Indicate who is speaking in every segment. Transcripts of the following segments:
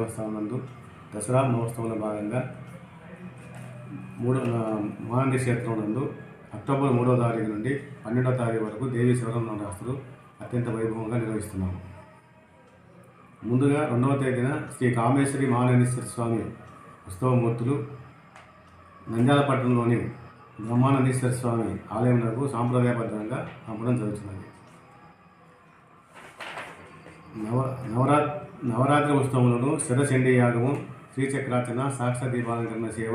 Speaker 1: దేవస్థానం నందు దసరా మహోత్సవంలో భాగంగా మూడో మహానంది క్షేత్రం నందు అక్టోబర్ మూడో తారీఖు నుండి పన్నెండో తారీఖు వరకు దేవీ శివరాత్రులు అత్యంత వైభవంగా నిర్వహిస్తున్నాము. ముందుగా రెండవ తేదీన శ్రీ కామేశ్వరి మహానందేశ్వర స్వామి ఉత్సవమూర్తులు నంద్యాలపట్నంలోని బ్రహ్మానందేశ్వర స్వామి ఆలయంలో సాంప్రదాయబద్ధంగా పంపడం జరుగుతున్నది. నవ నవరాత్రి నవరాత్రి ఉత్సవములను శిరచండీ యాగము శ్రీచక్రార్చన సాక్ష దీపాలంకరణ సేవ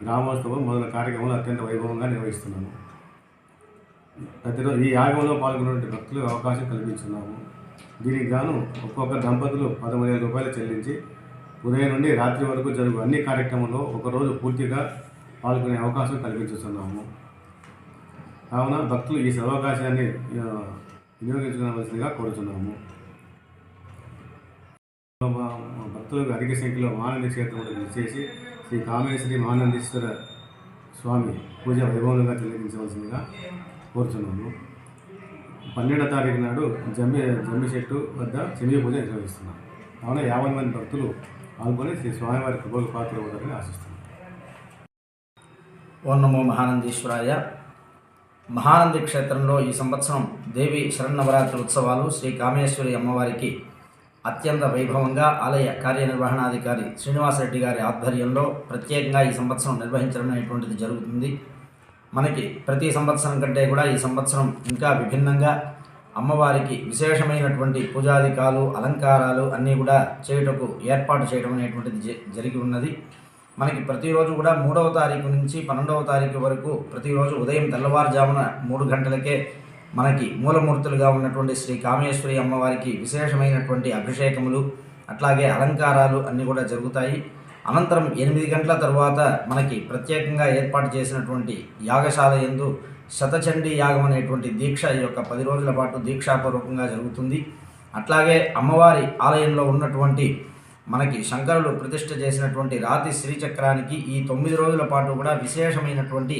Speaker 1: గ్రామోత్సవం మొదల కార్యక్రమాలు అత్యంత వైభవంగా నిర్వహిస్తున్నాము. ప్రతిరోజు ఈ యాగంలో పాల్గొనే భక్తులకు అవకాశం కల్పించున్నాము. దీనికి గాను ఒక్కొక్క దంపతులు పదమూడు వేల రూపాయలు చెల్లించి ఉదయం నుండి రాత్రి వరకు జరుగు అన్ని కార్యక్రమంలో ఒకరోజు పూర్తిగా పాల్గొనే అవకాశం కల్పించుతున్నాము. కావున భక్తులు ఈ సదవకాశాన్ని వినియోగించుకోవలసిందిగా కోరుతున్నాము భక్తులను అధిక సంఖ్యలో మానంద క్షేత్రంలో విచ్చేసి శ్రీ కామేశ్వరి మానందీశ్వర స్వామి పూజ వైభవంగా చెల్లించవలసిందిగా కోరుతున్నాము పన్నెండో తారీఖు నాడు జమ్మి జమ్మి చెట్టు వద్ద చెమి పూజ నిర్వహిస్తున్నాం. కావున యాభై మంది భక్తులు పాల్గొని శ్రీ స్వామివారి కృపకు పాత్ర అవుతారని ఆశిస్తున్నాం.
Speaker 2: ఓం నమో మహానందీశ్వరాయ. మహానంది క్షేత్రంలో ఈ సంవత్సరం దేవి శరన్నవరాత్రి ఉత్సవాలు శ్రీ కామేశ్వరి అమ్మవారికి అత్యంత వైభవంగా ఆలయ కార్యనిర్వహణాధికారి శ్రీనివాసరెడ్డి గారి ఆధ్వర్యంలో ప్రత్యేకంగా ఈ సంవత్సరం నిర్వహించడం అనేటువంటిది జరుగుతుంది. మనకి ప్రతి సంవత్సరం కంటే కూడా ఈ సంవత్సరం ఇంకా విభిన్నంగా అమ్మవారికి విశేషమైనటువంటి పూజాధికాలు అలంకారాలు అన్నీ కూడా చేయుటకు ఏర్పాటు చేయడం అనేటువంటిది జ- జరిగి ఉన్నది. మనకి ప్రతిరోజు కూడా మూడవ తారీఖు నుంచి పన్నెండవ తారీఖు వరకు ప్రతిరోజు ఉదయం తెల్లవారుజామున మూడు గంటలకే మనకి మూలమూర్తులుగా ఉన్నటువంటి శ్రీ కామేశ్వరి అమ్మవారికి విశేషమైనటువంటి అభిషేకములు అట్లాగే అలంకారాలు అన్నీ కూడా జరుగుతాయి. అనంతరం ఎనిమిది గంటల తర్వాత మనకి ప్రత్యేకంగా ఏర్పాటు చేసినటువంటి యాగశాల యందు శతచండీ యాగం అనేటువంటి దీక్ష ఈ యొక్క పది రోజుల పాటు దీక్షాపూర్వకంగా జరుగుతుంది. అట్లాగే అమ్మవారి ఆలయంలో ఉన్నటువంటి మనకి శంకరులు ప్రతిష్ఠ చేసినటువంటి రాతి శ్రీచక్రానికి ఈ తొమ్మిది రోజుల పాటు కూడా విశేషమైనటువంటి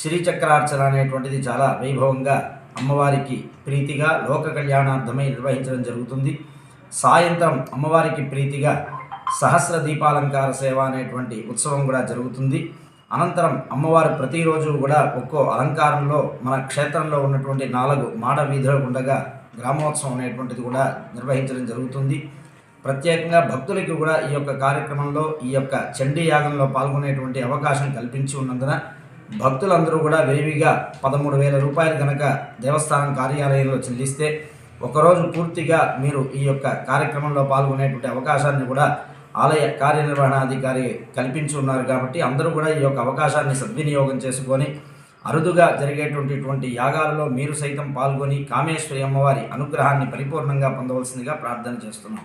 Speaker 2: శ్రీచక్రార్చన అనేటువంటిది చాలా వైభవంగా అమ్మవారికి ప్రీతిగా లోక కళ్యాణార్థమై నిర్వహించడం జరుగుతుంది. సాయంత్రం అమ్మవారికి ప్రీతిగా సహస్ర దీపాలంకార సేవ అనేటువంటి ఉత్సవం కూడా జరుగుతుంది. అనంతరం అమ్మవారు ప్రతిరోజు కూడా ఒక్కో అలంకారంలో మన క్షేత్రంలో ఉన్నటువంటి నాలుగు మాడ వీధుల గుండగా గ్రామోత్సవం అనేటువంటిది కూడా నిర్వహించడం జరుగుతుంది. ప్రత్యేకంగా భక్తులకి కూడా ఈ యొక్క కార్యక్రమంలో ఈ యొక్క చండీ యాగంలో పాల్గొనేటువంటి అవకాశం కల్పించి ఉన్నందున భక్తులందరూ కూడా విరివిగా పదమూడు వేల రూపాయలు కనుక దేవస్థానం కార్యాలయంలో చెల్లిస్తే ఒకరోజు పూర్తిగా మీరు ఈ యొక్క కార్యక్రమంలో పాల్గొనేటువంటి అవకాశాన్ని కూడా ఆలయ కార్యనిర్వహణాధికారి కల్పించి ఉన్నారు కాబట్టి అందరూ కూడా ఈ యొక్క అవకాశాన్ని సద్వినియోగం చేసుకొని అరుదుగా జరిగేటువంటి యాగాలలో మీరు సైతం పాల్గొని కామేశ్వరి అమ్మవారి అనుగ్రహాన్ని పరిపూర్ణంగా పొందవలసిందిగా ప్రార్థన చేస్తున్నాం.